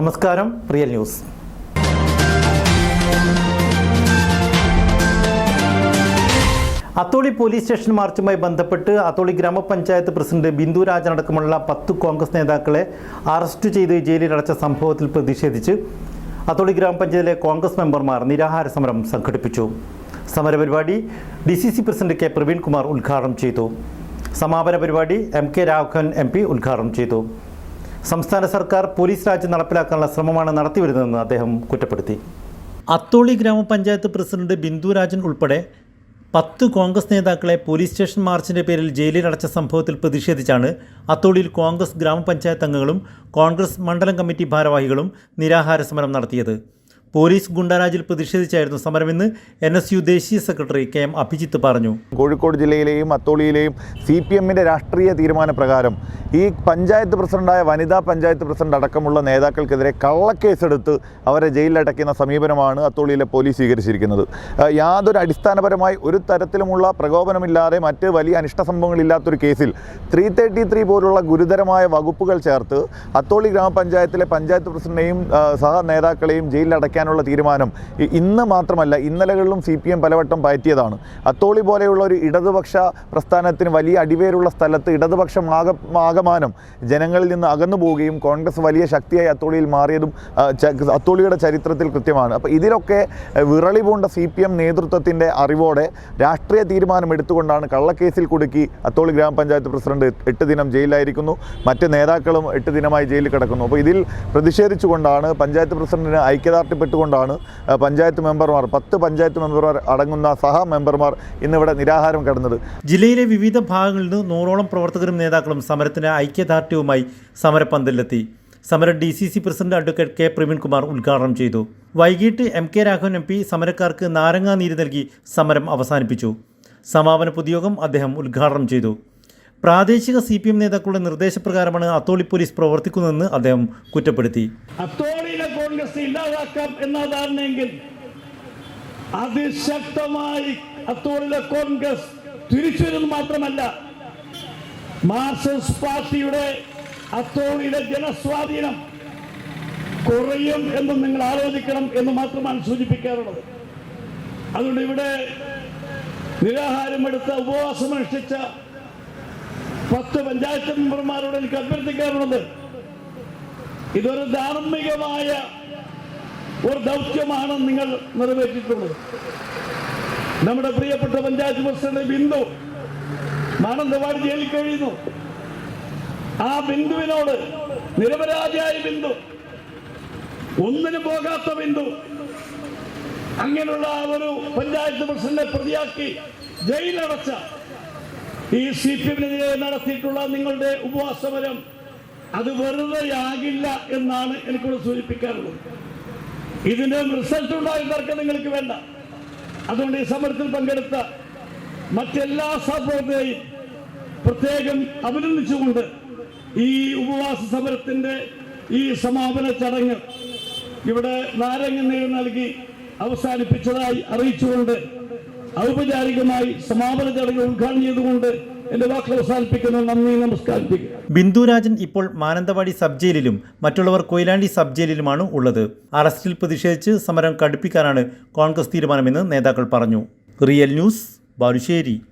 നമസ്കാരം real news. Atholi police station മാർച്ചുമായി ബന്ധപ്പെട്ട് അത്തോളി ഗ്രാമപഞ്ചായത്ത് പ്രസിഡന്റ് ബിന്ദു രാജൻ അടക്കമുള്ള പത്ത് കോൺഗ്രസ് നേതാക്കളെ അറസ്റ്റ് ചെയ്ത് ജയിലിലടച്ച സംഭവത്തിൽ പ്രതിഷേധിച്ച് അത്തോളി ഗ്രാമപഞ്ചായത്തിലെ കോൺഗ്രസ് മെമ്പർമാർ നിരാഹാര സമരം സംഘടിപ്പിച്ചു. സമരപരിപാടി D C C president K Praveenkumar ഉദ്ഘാടനം ചെയ്തു. സമാപന പരിപാടി M K Raghavan M P ഉദ്ഘാടനം ചെയ്തു. സംസ്ഥാന സർക്കാർ പോലീസ് രാജ് നടപ്പിലാക്കാനുള്ള ശ്രമമാണ് നടത്തിവരുന്നതെന്ന് അദ്ദേഹം കുറ്റപ്പെടുത്തി. അത്തോളി ഗ്രാമപഞ്ചായത്ത് പ്രസിഡന്റ് ബിന്ദു രാജൻ ഉൾപ്പെടെ പത്ത് കോൺഗ്രസ് നേതാക്കളെ പോലീസ് സ്റ്റേഷൻ മാർച്ചിന്റെ പേരിൽ ജയിലിലടച്ച സംഭവത്തിൽ പ്രതിഷേധിച്ചാണ് അത്തോളിയിൽ കോൺഗ്രസ് ഗ്രാമപഞ്ചായത്ത് അംഗങ്ങളും കോൺഗ്രസ് മണ്ഡലം കമ്മിറ്റി ഭാരവാഹികളും നിരാഹാര സമരം നടത്തിയത്. പോലീസ് ഗുണ്ടരാജിൽ പ്രതിഷേധിച്ചായിരുന്നു സമരമെന്ന് എൻ എസ് യു ദേശീയ സെക്രട്ടറി കെ എം അഭിജിത്ത് പറഞ്ഞു. കോഴിക്കോട് ജില്ലയിലെയും അത്തോളിയിലെയും സി പി എമ്മിന്റെ രാഷ്ട്രീയ തീരുമാനപ്രകാരം ഈ പഞ്ചായത്ത് പ്രസിഡന്റായ വനിതാ പഞ്ചായത്ത് പ്രസിഡന്റ് അടക്കമുള്ള നേതാക്കൾക്കെതിരെ കള്ളക്കേസെടുത്ത് അവരെ ജയിലിലടയ്ക്കുന്ന സമീപനമാണ് അത്തോളിയിലെ പോലീസ് സ്വീകരിച്ചിരിക്കുന്നത്. യാതൊരു അടിസ്ഥാനപരമായി ഒരു തരത്തിലുമുള്ള പ്രകോപനമില്ലാതെ മറ്റ് വലിയ അനിഷ്ട സംഭവങ്ങളില്ലാത്തൊരു കേസിൽ ത്രീ തേർട്ടി ത്രീ പോലുള്ള ഗുരുതരമായ വകുപ്പുകൾ ചേർത്ത് അത്തോളി ഗ്രാമപഞ്ചായത്തിലെ പഞ്ചായത്ത് പ്രസിഡന്റിനെയും സഹ നേതാക്കളെയും ജയിലിലടയ്ക്കാനുള്ള തീരുമാനം ഇന്ന് മാത്രമല്ല ഇന്നലകളിലും സി പി എം പലവട്ടം പയറ്റിയതാണ്. അത്തോളി പോലെയുള്ള ഒരു ഇടതുപക്ഷ പ്രസ്ഥാനത്തിന് വലിയ അടിവേരുള്ള സ്ഥലത്ത് ഇടതുപക്ഷം ആക ആകമാനം ജനങ്ങളിൽ നിന്ന് അകന്നു പോവുകയും കോൺഗ്രസ് വലിയ ശക്തിയായി അത്തോളിയിൽ മാറിയതും അത്തോളിയുടെ ചരിത്രത്തിൽ കൃത്യമാണ്. അപ്പോൾ ഇതിലൊക്കെ വിറളി പൂണ്ട സി പി എം നേതൃത്വത്തിന്റെ അറിവോടെ രാഷ്ട്രീയ തീരുമാനം എടുത്തുകൊണ്ടാണ് കള്ളക്കേസിൽ കുടുക്കി അത്തോളി ഗ്രാമപഞ്ചായത്ത് പ്രസിഡന്റ് എട്ട് ദിനം ജയിലിലായിരിക്കുന്നു. മറ്റ് നേതാക്കളും എട്ട് ദിനമായി ജയിലിൽ കിടക്കുന്നു. അപ്പോൾ ഇതിൽ പ്രതിഷേധിച്ചുകൊണ്ടാണ് പഞ്ചായത്ത് പ്രസിഡന്റിന് ഐക്യദാർഢ്യപ്പെട്ടുകൊണ്ടാണ് ആ, പഞ്ചായത്ത് മെമ്പർമാർ പത്ത് പഞ്ചായത്ത് മെമ്പർമാർ അടങ്ങുന്ന സഹ മെമ്പർമാർ ഇന്നിവിടെ നിരാഹാരം കടന്നത്. ജില്ലയിലെ വിവിധ ഭാഗങ്ങളിൽ നിന്ന് നൂറോളം പ്രവർത്തകരും നേതാക്കളും സമരത്തിന് ഐക്യദാർഢ്യവുമായി സമരപ്പന്തലിലെത്തി. സമരം D C C president advocate K. Praveenkumar ഉദ്ഘാടനം ചെയ്തു. വൈകിട്ട് M. K. Raghavan M P സമരക്കാർക്ക് നാരങ്ങാ നീര് നൽകി സമരം അവസാനിപ്പിച്ചു. സമാപന പൊതുയോഗം അദ്ദേഹം ഉദ്ഘാടനം ചെയ്തു. പ്രാദേശിക സി പി എം നേതാക്കളുടെ നിർദ്ദേശപ്രകാരമാണ് അത്തോളി പോലീസ് പ്രവർത്തിക്കുന്നതെന്ന് അദ്ദേഹം കുറ്റപ്പെടുത്തി. അത്തോളിയിലെ കോൺഗ്രസ് ഇല്ലാതാക്കാം എന്ന ധാരണയെങ്കിൽ അതിശക്തമായി അത്തോളിലെ കോൺഗ്രസ് തിരിച്ചുവരുന്നു മാത്രമല്ല മാർക്സിസ്റ്റ് പാർട്ടിയുടെ അത്തോളിലെ ജനസ്വാധീനം കുറയും എന്ന് നിങ്ങൾ ആലോചിക്കണം എന്ന് മാത്രമാണ് സൂചിപ്പിക്കാറുള്ളത്. അതുകൊണ്ട് ഇവിടെ നിരാഹാരമെടുത്ത ഉപവാസമനുഷ്ഠിച്ച പത്ത് പഞ്ചായത്ത് മെമ്പർമാരോട് എനിക്ക് അഭ്യർത്ഥിക്കാറുള്ളത് ഇതൊരു ധാർമ്മികമായ ഒരു ദൗത്യമാണ് നിങ്ങൾ നിറവേറ്റിയിട്ടുള്ളത്. നമ്മുടെ പ്രിയപ്പെട്ട പഞ്ചായത്ത് പ്രസിഡന്റ് ബിന്ദു മാനന്തവാടി ജയിലിൽ കഴിയുന്നു. ആ ബിന്ദുവിനോട് നിരപരാധിയായ ബിന്ദു ഒന്നിനും പോകാത്ത ബിന്ദു അങ്ങനെയുള്ള ഒരു പഞ്ചായത്ത് പ്രസിഡന്റിനെ പ്രതിയാക്കി ജയിലടച്ച ഈ സി പി എമ്മിനെതിരെ നടത്തിയിട്ടുള്ള നിങ്ങളുടെ ഉപവാസമരം അത് വെറുതെയാകില്ല എന്നാണ് എനിക്കിവിടെ സൂചിപ്പിക്കാറുള്ളത് ഇതിന്റെ റിസൾട്ട് ഉണ്ടായ തർക്കം നിങ്ങൾക്ക് വേണ്ട. അതുകൊണ്ട് ഈ സമരത്തിൽ പങ്കെടുത്ത മറ്റെല്ലാ സഹപ്രവർത്തകരെയും പ്രത്യേകം അഭിനന്ദിച്ചുകൊണ്ട് ഈ ഉപവാസ സമരത്തിന്റെ ഈ സമാപന ചടങ്ങ് ഇവിടെ നാരങ്ങ നീര് നൽകി അവസാനിപ്പിച്ചതായി അറിയിച്ചുകൊണ്ട് ഔപചാരികമായി സമാപന ചടങ്ങ് ഉദ്ഘാടനം ചെയ്തുകൊണ്ട് എന്റെ വാക്കുകൾ അവസാനിപ്പിക്കുന്നു. നന്ദി നമസ്കാരം. ബിന്ദുരാജൻ ഇപ്പോൾ മാനന്തവാടി സബ് ജയിലിലും മറ്റുള്ളവർ കൊയിലാണ്ടി സബ് ജയിലിലുമാണ് ഉള്ളത്. അറസ്റ്റിൽ പ്രതിഷേധിച്ച് സമരം കടുപ്പിക്കാനാണ് കോൺഗ്രസ് തീരുമാനമെന്ന് നേതാക്കൾ പറഞ്ഞു. Real news Balussery.